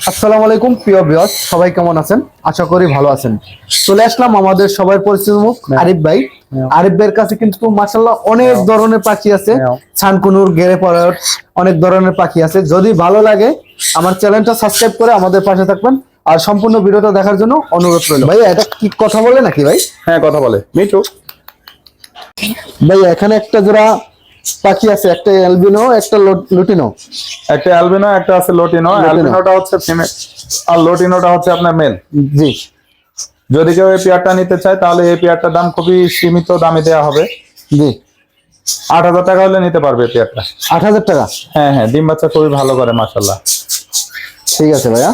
আসসালামু আলাইকুম প্রিয় বিয়স সবাই কেমন আছেন? আশা করি ভালো আছেন। চলে আসলাম আমাদের সবাই পরিচিত মুখ আরিফ ভাই। আরিফ ভাইয়ের কাছে কিন্তু মাসাল্লাহ অনেক ধরনের পাখি আছে। হ্যাঁ। ছানকুনুর গেরে পড়ার অনেক ধরনের পাখি আছে। যদি ভালো লাগে আমার চ্যানেলটা সাবস্ক্রাইব করে আমাদের পাশে থাকবেন। আর সম্পূর্ণ ভিডিওটা দেখার জন্য অনুরোধ রইল। ভাই এটা কি কথা বলে নাকি ভাই? হ্যাঁ কথা বলে। মিঠু। ভাই এখানে একটা জোড়া পাখি আছে একটা অ্যালবিনো একটা লুটিনো একটা অ্যালবিনো একটা আছে লোটিনো অ্যালবিনোটা হচ্ছে ফিমেল আর লুটিনোটা হচ্ছে আপনার মেল জি। যদি কেউ এই পেয়ারটা নিতে চায় তাহলে এই পেয়ারটার দাম খুবই সীমিত দামে দেওয়া হবে। জি। আট হাজার টাকা হলে নিতে পারবে পেয়ারটা আট হাজার টাকা? হ্যাঁ হ্যাঁ ডিম বাচ্চা খুবই ভালো করে মাসাল্লাহ ঠিক আছে ভাইয়া।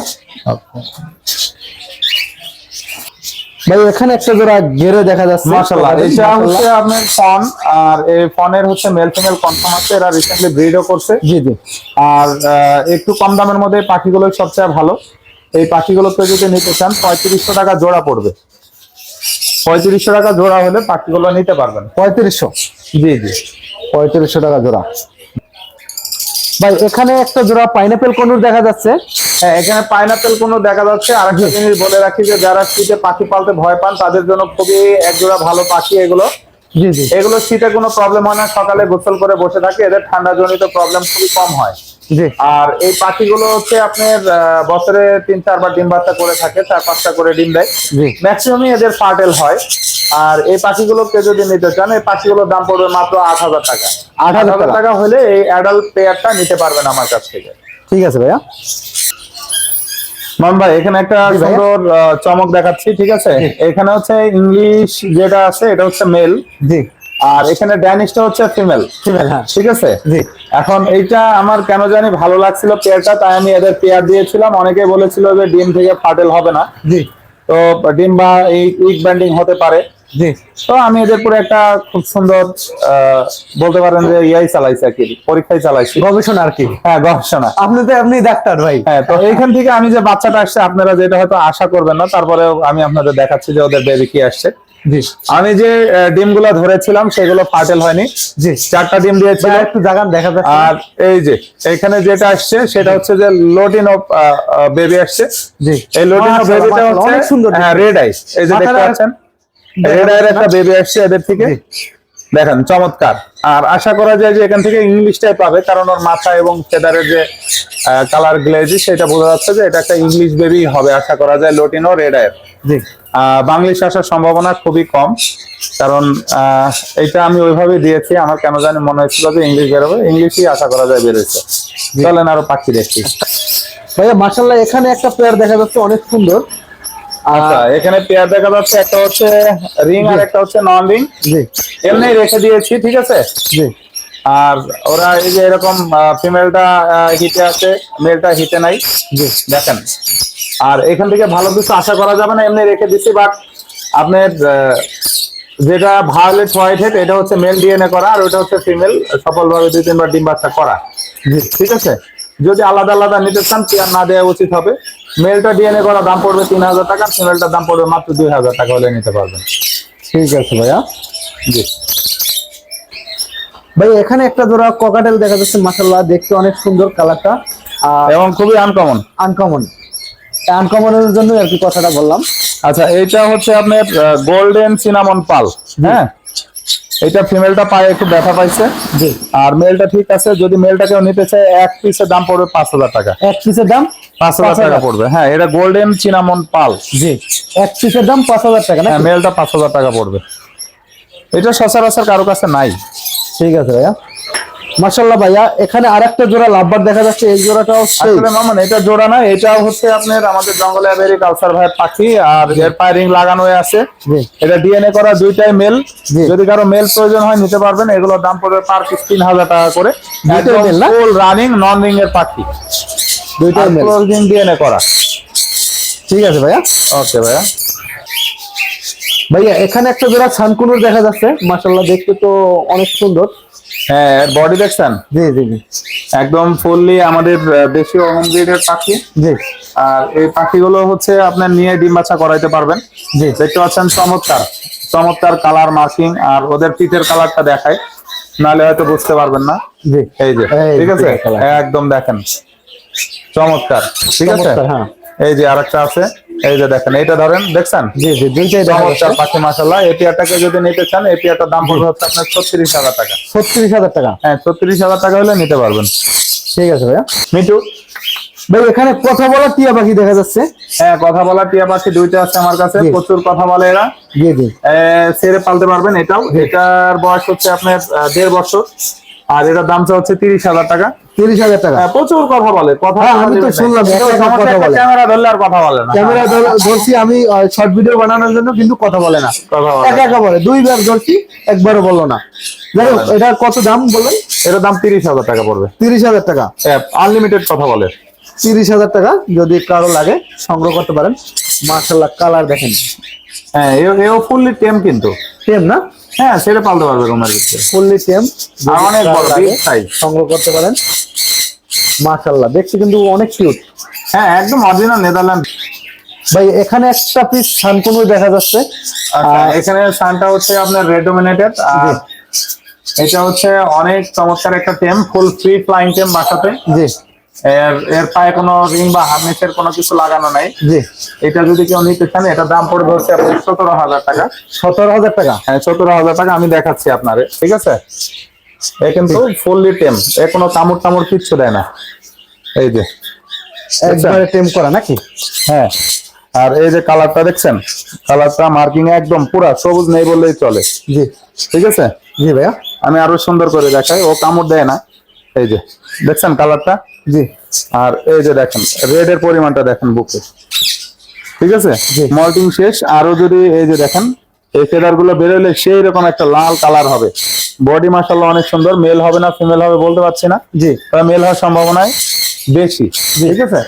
ভাই এখানে একটা জোড়া গেরে দেখা যাচ্ছে। মাসাল্লাহ এটা হচ্ছে আপনার ফন আর এই ফনের হচ্ছে মেল ফিমেল কনফার্ম আছে এরা রিসেন্টলি ব্রিডও করছে। জি জি। আর একটু কম দামের মধ্যে পাখিগুলো সবচেয়ে ভালো। এই পাখিগুলোকে যদি নিতে চান পঁয়ত্রিশশো টাকা জোড়া পড়বে। পঁয়ত্রিশশো টাকা জোড়া হলে পাখিগুলো নিতে পারবেন। পঁয়ত্রিশশো। জি জি। পঁয়ত্রিশশো টাকা জোড়া। ভাই এখানে একটা জোড়া পাইনাপেল কনুর দেখা যাচ্ছে। হ্যাঁ এখানে পাইনাপেল কোনো দেখা যাচ্ছে। আর একটা জিনিস বলে রাখি যে যারা শীতে পাখি পালতে ভয় পান তাদের জন্য খুবই এক জোড়া ভালো পাখি এগুলো। জি জি। এগুলো শীতে কোনো প্রবলেম হয় না সকালে গোসল করে বসে থাকে এদের ঠান্ডা জনিত প্রবলেম খুবই কম হয়। জি। আর এই পাখিগুলো হচ্ছে আপনার বছরে তিন চারবার ডিম বাচ্চা করে থাকে চার পাঁচটা করে ডিম দেয়। জি। ম্যাক্সিমামই এদের ফার্টেল হয়। আর এই পাখিগুলোকে যদি নিতে চান এই পাখিগুলোর দাম পড়বে মাত্র আট হাজার টাকা। আট হাজার টাকা। হলে এই অ্যাডাল্ট পেয়ারটা নিতে পারবেন আমার কাছ থেকে। ঠিক আছে ভাইয়া। মান ভাই এখানে একটা সুন্দর চমক দেখাচ্ছি ঠিক আছে? এখানে হচ্ছে ইংলিশ যেটা আছে এটা হচ্ছে মেল জি। আর এখানে ড্যানিশটা হচ্ছে ফিমেল ফিমেল হ্যাঁ। ঠিক আছে? জি। এখন এইটা আমার কেন জানি ভালো লাগছিল পেয়ারটা তাই আমি এদের পেয়ার দিয়েছিলাম। অনেকে বলেছিল যে ডিম থেকে ফাটেল হবে না। জি। তো ডিম বা এই উইক ব্যান্ডিং হতে পারে। জি। তো আমি এদের পুরো একটা খুব সুন্দর বলতে পারেন যে ইয়াই চালাইছি আর কি পরীক্ষায় চালাইছি। গবেষণা আর কি। হ্যাঁ গবেষণা। আপনি তো আপনি ডাক্তার ভাই। হ্যাঁ তো এইখান থেকে আমি যে বাচ্চাটা আসছে আপনারা যেটা হয়তো আশা করবেন না তারপরেও আমি আপনাদের দেখাচ্ছি যে ওদের বেবি কি আসছে। আমি যে ডিমগুলো ধরেছিলাম সেগুলো ফাটেল হয়নি। জি। চারটা ডিম দিয়েছিল একটু জাগান দেখা যাচ্ছে। আর এই যে এখানে যেটা আসছে সেটা হচ্ছে যে লোটিনো বেবি আসছে। জি। এই লোটিনো মাশাআল্লাহ, বেবিটা হচ্ছে অনেক সুন্দর হ্যাঁ রেড আইস এই যে দেখতে পাচ্ছেন? একটা বেবি আসছে এদের থেকে? দেখেন চমৎকার। আর আশা করা যায় যে এখান থেকে ইংলিশটাই পাবে কারণ ওর মাথা এবং ফেদারের যে কালার গ্লেজি সেটা বোঝা যাচ্ছে যে এটা একটা ইংলিশ বেবি হবে। আশা করা যায় লোটিনো রেড আয়ের বাংলিশ আসার সম্ভাবনা খুবই কম কারণ আহ, এটা আমি ওইভাবে দিয়েছি। আমার কেন জানি মনে হচ্ছিল যে ইংলিশ বেরোবে। ইংলিশই আশা করা যায় বেরোচ্ছে চলেন আরও পাখি দেখছি ভাইয়া মাশাআল্লাহ এখানে একটা প্লেয়ার দেখা যাচ্ছে অনেক সুন্দর। আচ্ছা এখানে পেয়ার দেখা যাচ্ছে একটা হচ্ছে রিং আর একটা হচ্ছে নন রিং জি। এমনি রেখে দিয়েছি ঠিক আছে? জি। আর ওরা এই যে এরকম ফিমেলটা হিটে আছে মেলটা হিটে নাই। জি। দেখেন। আর এখান থেকে ভালো কিছু আশা করা যাবে না এমনি রেখে দিচ্ছি বাট আপনার যেটা ভায়োলেট হোয়াইট হেড এটা হচ্ছে মেল ডিএনএ করা আর ওটা হচ্ছে ফিমেল সফলভাবে দুই তিনবার ডিম বাচ্চা করা। জি। ঠিক আছে? যদি আলাদা আলাদা নিতে চান পেয়ার না দেওয়া উচিত হবে। মেলটা ডিএনএ করা দাম পড়বে তিন হাজার টাকা ফিমেলটার দাম পড়বে মাত্র দুই হাজার টাকা হলে নিতে পারবেন। ঠিক আছে ভাইয়া। জি। ভাই এখানে একটা জোড়া ককাটেল দেখা যাচ্ছে মাশাআল্লাহ দেখতে অনেক সুন্দর কালারটা এবং খুবই আনকমন আনকমন আনকমনের জন্য আর কি কথাটা বললাম। আচ্ছা এইটা হচ্ছে আপনার গোল্ডেন সিনামন পাল হ্যাঁ? এটা ফিমেলটা পায়ে একটু ব্যথা পাইছে। জি। আর মেলটা ঠিক আছে যদি মেলটা কেউ নিতে চায় এক পিসের দাম পড়বে পাঁচ হাজার টাকা। এক পিসের দাম পাঁচ হাজার টাকা পড়বে। হ্যাঁ এটা গোল্ডেন চিনামন পাল জি এক পিসের দাম পাঁচ হাজার টাকা না হ্যাঁ মেলটা পাঁচ হাজার টাকা পড়বে। এটা সচরাচর কারও কাছে নাই। ঠিক আছে ভাইয়া। মাশাআল্লাহ ভাইয়া এখানে আরেকটা জোড়া লাভবার দেখা যাচ্ছে এই জোড়াটাও আসলে মামন এটা জোড়া না এটা হচ্ছে আপনার আমাদের জঙ্গলে কালচার ভাই পাখি আর এর পায়রিং লাগানো হয়ে আছে। এটা ডিএনএ করা দুইটাই মেল যদি কারও মেল প্রয়োজন হয় নিতে পারবেন। এগুলোর দাম পড়বে পার পিস তিন হাজার টাকা করে? ফুল রানিং নন রিং এর পাখি। দুইটাই মেল রিং ডিএনএ করা। ঠিক আছে ভাইয়া। ওকে ভাইয়া। ভাইয়া এখানে একটা জোড়া ছানকুনুর দেখা যাচ্ছে। মাশাআল্লাহ দেখতে তো অনেক সুন্দর। হ্যাঁ বডি দেখছেন? জি জি জি। একদম ফুললি আমাদের দেশীয় হোম পাখি। জি। আর এই পাখিগুলো হচ্ছে আপনার নিয়ে ডিম বাচ্চা করাইতে পারবেন। জি। দেখতে পাচ্ছেন চমৎকার। চমৎকার কালার মার্কিং আর ওদের পিঠের কালারটা দেখায়। নাহলে হয়তো বুঝতে পারবেন না। জি। এই যে ঠিক আছে? একদম দেখেন। চমৎকার। ঠিক আছে? হ্যাঁ। এই যে আরেকটা আছে এই যে দেখেন এটা ধরেন দেখছেন? জি জি দুইটাই চমৎকার পাখি মাসাল্লাহ এই পেয়ারটাকে যদি নিতে চান এই পেয়ারটার দাম পড়বে হচ্ছে আপনার ছত্রিশ হাজার টাকা। ছত্রিশ হাজার টাকা? হ্যাঁ ছত্রিশ হাজার টাকা হলে নিতে পারবেন। ঠিক আছে ভাইয়া। মিটু ভাই এখানে কথা বলা টিয়া পাখি দেখা যাচ্ছে। হ্যাঁ কথা বলা টিয়া পাখি দুইটা আছে আমার কাছে প্রচুর কথা বলে এরা। জি জি। ছেড়ে পালতে পারবেন এটাও। এটার বয়স হচ্ছে আপনার দেড় বছর। আর এটার দামটা হচ্ছে তিরিশ হাজার টাকা। তিরিশ হাজার টাকা। হ্যাঁ, প্রচুর কথা বলে কথা হ্যাঁ, আমি তো শুনলাম। ক্যামেরা ধরলে আর কথা বলে না। ক্যামেরা হ্যাঁ, ধরছি আমি শর্ট ভিডিও বানানোর জন্য কিন্তু কথা বলে না। একা একা বলে দুইবার ধরছি একবারও বলল না। যাই হোক এটার কত দাম বললেন? এটার দাম তিরিশ হাজার টাকা পড়বে। তিরিশ হাজার টাকা। আনলিমিটেড কথা বলে। তিরিশ হাজার টাকা যদি কারও লাগে সংগ্রহ করতে পারেন। মার্শাল্লাহ কালার দেখেন। হ্যাঁ এও ফুললি টেম কিন্তু। টেম না? হ্যাঁ সেটা পালতে পারবে রুমের ভিতরে ফুললি আর অনেক বড় সাইজ সংগ্রহ করতে পারেন। মার্শাল্লাহ দেখতে কিন্তু অনেক কিউট হ্যাঁ একদম অরিজিনাল নেদারল্যান্ড ভাই এখানে একটা পিস শানকুনুর দেখা যাচ্ছে। আচ্ছা, এখানে সানটা হচ্ছে আপনার রেড ডোমিনেটেড আর এটা হচ্ছে অনেক চমৎকার একটা টেম ফুল ফ্রি ফ্লাইং টেম বাসাতে। জি। এর এর পায়ে কোনো রিং বা হার্নেসের কোনো কিছু লাগানো নাই। জি। এটা যদি কেউ নিতে চান এটা দাম পড়বে হচ্ছে আপনার সতেরো হাজার টাকা। সতেরো হাজার টাকা? হ্যাঁ সতেরো হাজার টাকা আমি দেখাচ্ছি আপনারে ঠিক আছে? এ কিন্তু ফুললি টেম এ কোনো কামড় টামড় কিচ্ছু দেয় না। এই যে একবারে টেম করা নাকি? হ্যাঁ আর এই যে কালারটা দেখছেন? কালারটা মার্কিং একদম পুরা সবুজ নেই বললেই চলে। জি। ঠিক আছে? জি ভাইয়া। আমি আরও সুন্দর করে দেখাই ও কামড় দেয় না। এই যে দেখছেন কালারটা জি। আর এই যে দেখেন রেড এর পরিমাণটা দেখেন বুকে। ঠিক আছে। মল্টিং শেষ। আরও যদি এই যে দেখেন এই ফেদারগুলো বেরোলে সেই রকম একটা লাল কালার হবে। বডি মাসাল্লাহ অনেক সুন্দর। মেল হবে না ফিমেল হবে বলতে পারছি না। জি। তবে মেল হওয়ার সম্ভাবনায় বেশি। ঠিক আছে?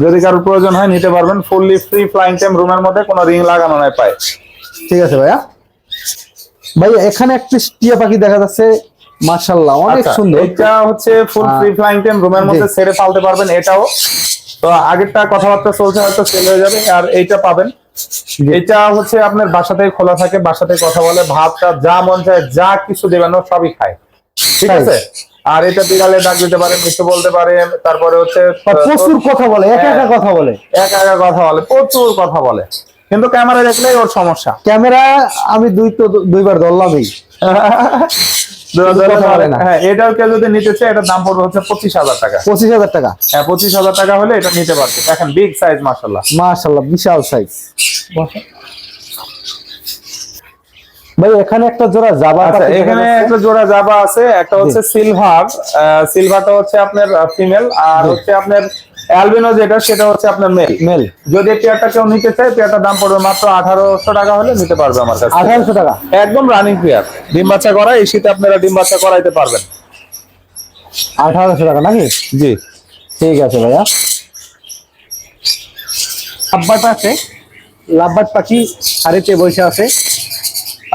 যদি কারোর প্রয়োজন হয় নিতে পারবেন। ফুললি ফ্রি ফ্লাইং টাইম রুমের মধ্যে কোনো রিং লাগানো নাই পায়। ঠিক আছে ভাইয়া। ভাই এখানে একটি টিয়া পাখি দেখা যাচ্ছে। মার্শাল্লাহ অনেক আচ্ছা, সুন্দর। এটা হচ্ছে ফুল ফ্রি ফ্লাইং টাইম রুমের মধ্যে ছেড়ে পালতে পারবেন এটাও। তো আগেরটা কথাবার্তা চলছে হয়তো সেল হয়ে যাবে আর এইটা পাবেন। এটা হচ্ছে আপনার বাসাতেই খোলা থাকে বাসাতেই কথা বলে ভাতটা যা মন চায় যা কিছু দেবেন সবই খায়। ঠিক আছে? আর এটা বিড়ালে ডাক দিতে পারেন কিছু বলতে পারেন তারপরে হচ্ছে প্রচুর কথা বলে একা একা হ্যাঁ। কথা বলে। একা একা কথা বলে প্রচুর কথা বলে। কিন্তু ক্যামেরা দেখলেই ওর সমস্যা। ক্যামেরা আমি দুই তো দুইবার ধরলামই। হ্যাঁ এটাও কেউ যদি নিতে চায় এটার দাম পড়বে হচ্ছে পঁচিশ হাজার টাকা। পঁচিশ হাজার টাকা। হ্যাঁ পঁচিশ হাজার টাকা হলে এটা নিতে পারবে। দেখেন বিগ সাইজ মাসাল্লাহ মার্শাল্লাহ বিশাল সাইজ ভাই এখানে একটা জোড়া জাবা আচ্ছা এখানে একটা জোড়া জাবা আছে একটা হচ্ছে সিলভার সিলভারটা হচ্ছে আপনার ফিমেল আর হচ্ছে আপনার অ্যালবিনো যেটা সেটা হচ্ছে আপনার মেল মেল যদি পেয়ারটা কেউ নিতে চায় পেয়ারটার দাম পড়বে মাত্র আঠারোশো টাকা হলে নিতে পারবে আমার কাছে। আঠারোশো টাকা? একদম রানিং পেয়ার ডিম বাচ্চা করা এই শীতে আপনারা ডিম বাচ্চা করাইতে পারবেন। আঠারোশো টাকা নাকি? জি। ঠিক আছে ভাইয়া। লাভবাট আছে লাভবাট পাখি হাড়িতে বসে আছে।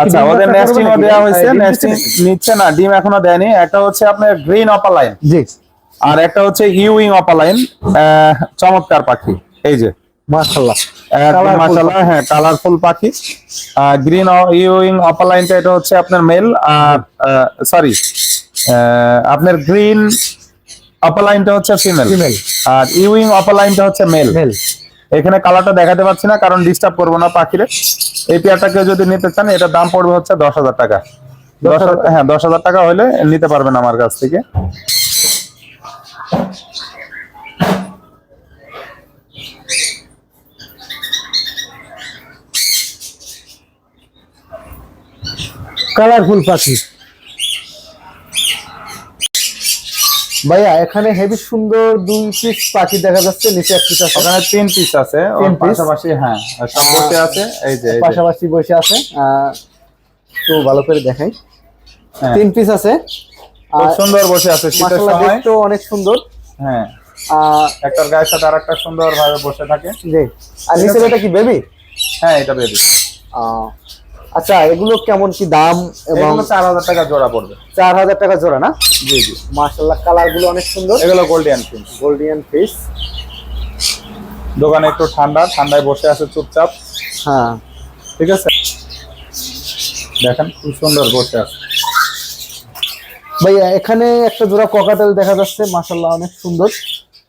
আচ্ছা ওদের নেস্টিং দেওয়া হয়েছে নেস্টিং নিচ্ছে না ডিম এখনও দেয়নি। একটা হচ্ছে আপনার গ্রিন অপালাইন। জি। আর একটা হচ্ছে ইউইং অপালাইন চমৎকার পাখি। এই যে। মাশাআল্লাহ, হ্যাঁ কালারফুল পাখি। গ্রিন ইউইং অপালাইনটা এটা হচ্ছে আপনার মেল আর সরি আপনার গ্রিন অপালাইনটা হচ্ছে ফিমেল। আর ইউইং অপালাইনটা হচ্ছে মেল এখানে কালারটা দেখাতে পাচ্ছি না কারণ ডিস্টার্ব করব না পাখিরে। এই পেয়ারটা কেউ যদি নিতে চান এটার দাম পড়বে হচ্ছে দশ হাজার টাকা। হ্যাঁ দশ হাজার টাকা হলে নিতে পারবেন আমার কাছ থেকে। কালারফুল পাখি। ভাইয়া এখানে হেভি সুন্দর দুই পিস পাখি দেখা যাচ্ছে নিচে এক পিস আছে। ওখানে তিন পিস আছে? পাশাপাশি হ্যাঁ আর সব বসে আছে এই যে পাশাপাশি বসে আছে। আহ, একটু ভালো করে দেখাই। হ্যাঁ, তিন পিস আছে। খুব সুন্দর বসে আছে শীতের সময়। দেখতেও অনেক সুন্দর। হ্যাঁ। আহ, একটার গায়ের সাথে আর একটা সুন্দর ভাবে বসে থাকে। জি। আর নিচে এটা কি বেবি হ্যাঁ এটা বেবি আচ্ছা এগুলো কেমন কি দাম এবং চার হাজার টাকা জোড়া পড়বে। চার হাজার টাকা জোড়া না? জি জি। মাশাল্লাহ কালারগুলো অনেক সুন্দর। এগুলো গোল্ডিয়ান ফিস গোল্ডিয়ান ফিস দোকানে একটু ঠান্ডা ঠান্ডায় বসে আছে চুপচাপ। হ্যাঁ। ঠিক আছে? দেখেন খুব সুন্দর বসে আছে। ভাইয়া এখানে একটা জোড়া ককাটেল দেখা যাচ্ছে মাশাল্লাহ অনেক সুন্দর।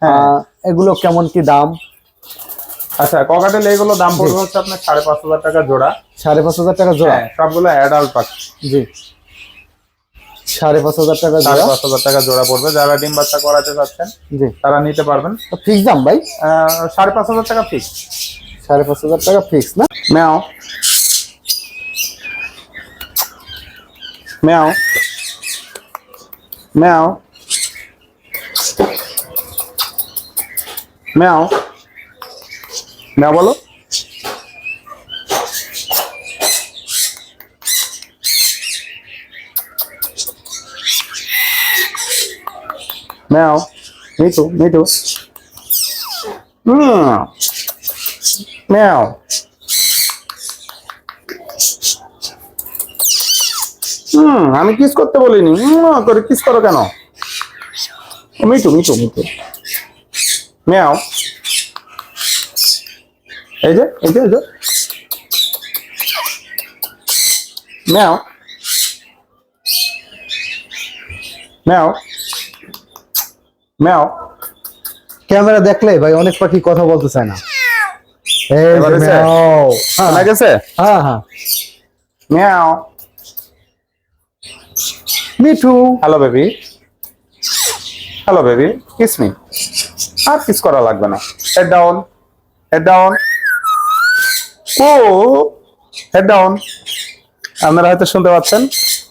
হ্যাঁ। আহ, এগুলো কেমন কি দাম? আচ্ছা ককাটেল এগুলো দাম পড়বে হচ্ছে আপনার সাড়ে পাঁচ হাজার টাকা জোড়া। সাড়ে পাঁচ হাজার টাকা জোড়া? হ্যাঁ সবগুলো অ্যাডাল্ট পাখি জি। সাড়ে পাঁচ হাজার টাকা সাড়ে পাঁচ হাজার টাকা জোড়া পড়বে। যারা ডিম বাচ্চা করাতে চাচ্ছেন জি। তারা নিতে পারবেন। ফিক্স দাম ভাই? সাড়ে পাঁচ হাজার টাকা ফিক্স সাড়ে পাঁচ হাজার টাকা ফিক্স না? ম্যাও। ম্যাও। ম্যাও। ম্যাও। ম্যাও বলো। ম্যাও মিঠু মিঠু। ম্যাও হুম, আমি কিস করতে বলিনি। করে কিস করো কেন? মিঠু মিঠু মিঠু। ম্যাও এই যে এই যে এই যে। ম্যাও ম্যাও ম্যাও ক্যামেরা দেখলে ভাই অনেক পাখি কথা বলতে চায় না। এই যে এবার হয়েছে? ম্যাও। হ্যাঁ। হ্যাঁ হ্যাঁ। Meow Mithu. Hello baby hello baby kiss me আর কিস করা লাগবে না। হেড ডাউন হেড ডাউন ও হেড ডাউন আপনারা হয়তো শুনতে পাচ্ছেন।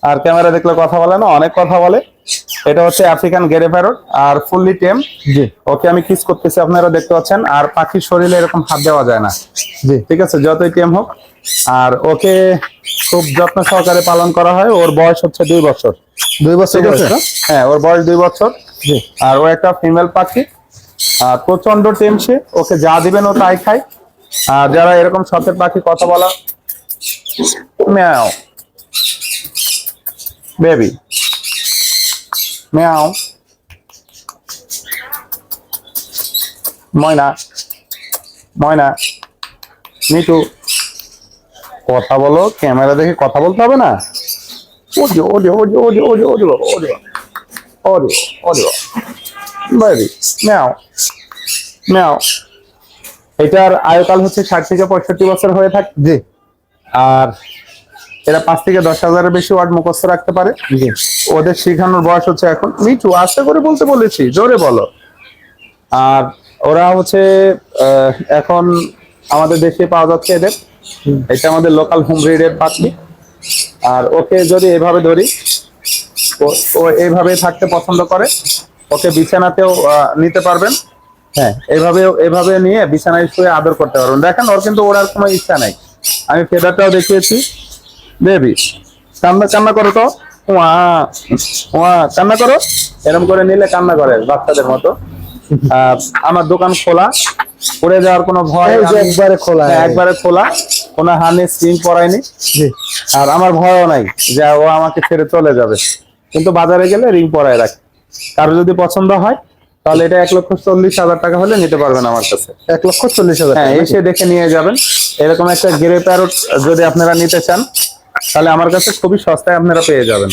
আর ক্যামেরা দেখলে কথা বলে না অনেক কথা বলে। এটা হচ্ছে আফ্রিকান গেরে প্যারট আর ফুললি টেম জি। ওকে আমি কিস করতেছি আপনারা দেখতে পাচ্ছেন। আর পাখির শরীরে এরকম হাত দেওয়া যায় না। জি। ঠিক আছে? যতই টেম হোক। আর ওকে খুব যত্ন সহকারে পালন করা হয়। ওর বয়স হচ্ছে দুই বছর। দুই বছর? হ্যাঁ ওর বয়স দুই বছর। জি। আর ও একটা ফিমেল পাখি। আর প্রচণ্ড টেমসে ওকে যা দিবেন ও তাই খায়। আর যারা এরকম শখের পাখি কথা বলা ম্যাও বেবি ম্যাও ময়না ময়না মিটু কথা বলো ক্যামেরা দেখে কথা বলতে হবে না audio audio audio audio audio audio audio audio audio baby meow meow এটার আয়ুকাল হচ্ছে ষাট থেকে পঁয়ষট্টি বছর হয়ে থাকে জি। আর এরা পাঁচ থেকে দশ হাজারের বেশি ওয়ার্ড মুখস্থ রাখতে পারে। জি। ওদের শেখানোর বয়স হচ্ছে এখন মিঠু আস্তে করে বলতে বলেছি জোরে বলো। আর ওরা হচ্ছে এখন আমাদের দেশে পাওয়া যাচ্ছে এদের। এটা আমাদের লোকাল হোম ব্রিডের পাখি। আর ওকে যদি এভাবে ধরি ও- ও এইভাবে থাকতে পছন্দ করে ওকে বিছানাতেও নিতে পারবেন। হ্যাঁ এভাবে এভাবে নিয়ে বিছানায় শুয়ে আদর করতে পারবেন। দেখেন ওর কিন্তু ওরার কোনো ইচ্ছা নাই। আমি ফেদারটাও দেখিয়েছি। বেবি কান্না কান্না করো তো। ওয়া ওয়া কান্না করো। এরকম করে নিলে কান্না করে বাচ্চাদের মতো। আমার দোকান খোলা। পড়ে যাওয়ার কোনো ভয় একবারে খোলা। হ্যাঁ, একবারে খোলা। কোনো হানে স্প্রিং পরাইনি আর আমার ভয়ও নাই যে ও আমাকে ছেড়ে চলে যাবে। কিন্তু বাজারে গেলে রিং পরায় রাখি। কারও যদি পছন্দ হয় তাহলে এটা এক লক্ষ চল্লিশ হাজার টাকা হলে নিতে পারবেন আমার কাছে। এক লক্ষ চল্লিশ হাজার হ্যাঁ এসে দেখে নিয়ে যাবেন। এরকম একটা গ্রে প্যারট যদি আপনারা নিতে চান তাহলে আমার কাছে খুবই সস্তায় আপনারা পেয়ে যাবেন।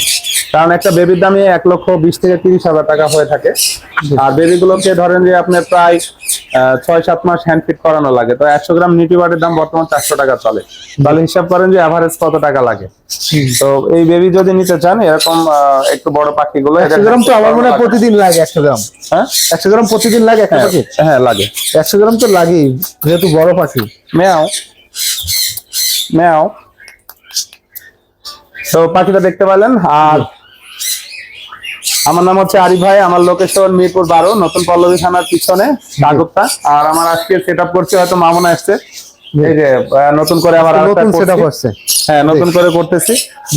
কারণ একটা বেবির দামই এক লক্ষ বিশ থেকে তিরিশ হাজার টাকা হয়ে থাকে। আর বেবিগুলোকে ধরেন যে আপনার প্রায় ছয় সাত মাস হ্যান্ড ফিট করানো লাগে। তো একশো গ্রাম নিউট্রিবারের দাম বর্তমান চারশো টাকা চলে। তাহলে হিসাব করেন যে অ্যাভারেজ কত টাকা লাগে। তো এই বেবি যদি নিতে চান এরকম একটু বড় পাখিগুলো একশো গ্রাম তো আমার মনে হয় প্রতিদিন লাগে একশো গ্রাম। হ্যাঁ? একশো গ্রাম প্রতিদিন লাগে একটা হ্যাঁ, পাখি? হ্যাঁ লাগে। একশো গ্রাম তো লাগেই যেহেতু বড় পাখি। ম্যাও। ম্যাও। তো পাখিটা দেখতে পেলেন আর আমার নাম হচ্ছে আরিফ ভাই আমার লোকেশন মিরপুর বারো নতুন পল্লবী থানার পিছনে আর আমার আজকে সেট আপ করছি হয়তো মামুন আসছে। এই যে নতুন করে আরেকটা নতুন সেট করছি। হচ্ছে হ্যাঁ নতুন করে করতেছি।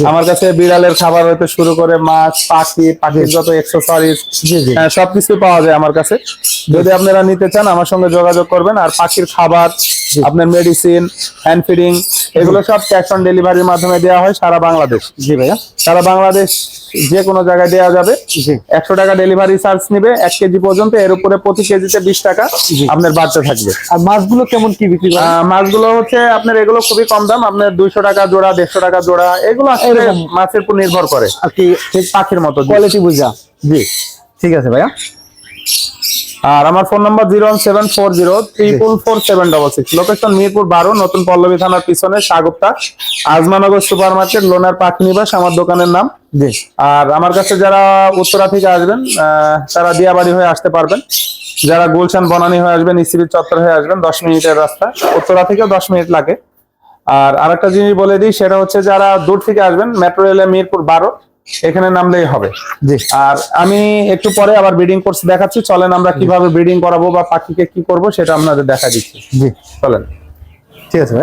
আমার কাছে বিড়ালের খাবার হতে শুরু করে মাছ পাখি পাখির যত এক্সেসরিজ জি জি। হ্যাঁ সবকিছু পাওয়া যায় আমার কাছে। যদি আপনারা নিতে চান আমার সঙ্গে যোগাযোগ করবেন। আর পাখির খাবার আপনার মেডিসিন হ্যান্ড ফিডিং এগুলো সব ক্যাশ অন ডেলিভারির মাধ্যমে দেওয়া হয় সারা বাংলাদেশ। জি ভাইয়া। সারা বাংলাদেশ যে কোনো জায়গায় দেওয়া যাবে। একশো টাকা ডেলিভারি চার্জ নিবে এক কেজি পর্যন্ত এর উপরে প্রতি কেজিতে বিশ টাকা আপনার বাড়তে থাকবে। আর মাছগুলো কেমন কি বিক্রি মাছগুলো হচ্ছে আপনার এগুলো খুবই কম দাম আপনার দুইশো টাকা জোড়া দেড়শো টাকা জোড়া এগুলো আসলে মাছের উপর নির্ভর করে। আর কি ঠিক পাখির মতো। কোয়ালিটি বুঝা জি। ঠিক আছে ভাইয়া। আর আমার phone number zero one seven four zero triple four seven double six. Location Mirpur বারো নতুন পল্লবী থানার পিছনে সাগুপ্তা আজমানগর সুপার মার্কেট লোনার পাখি নিবাস আমার দোকানের নাম আর আমার কাছে যারা উত্তরা থেকে আসবেন তারা দিয়াবাড়ি হয়ে আসতে পারবেন। যারা গুলশান বনানী হয়ে আসবেন ইসিবি চত্বর হয়ে আসবেন দশ মিনিটের রাস্তা। উত্তরা থেকেও দশ মিনিট লাগে। আর আরেকটা জিনিস বলে দিই সেটা হচ্ছে যারা দূর থেকে আসবেন মেট্রো রেলে মিরপুর বারো এখানে নামলেই হবে। জি আর আমি একটু পরে আবার ব্রিডিং কোর্স দেখাচ্ছি চলেন আমরা কীভাবে ব্রিডিং করাবো বা পাখিকে কি করব সেটা আপনাদের দেখা দিচ্ছি। জি। চলেন। ঠিক আছে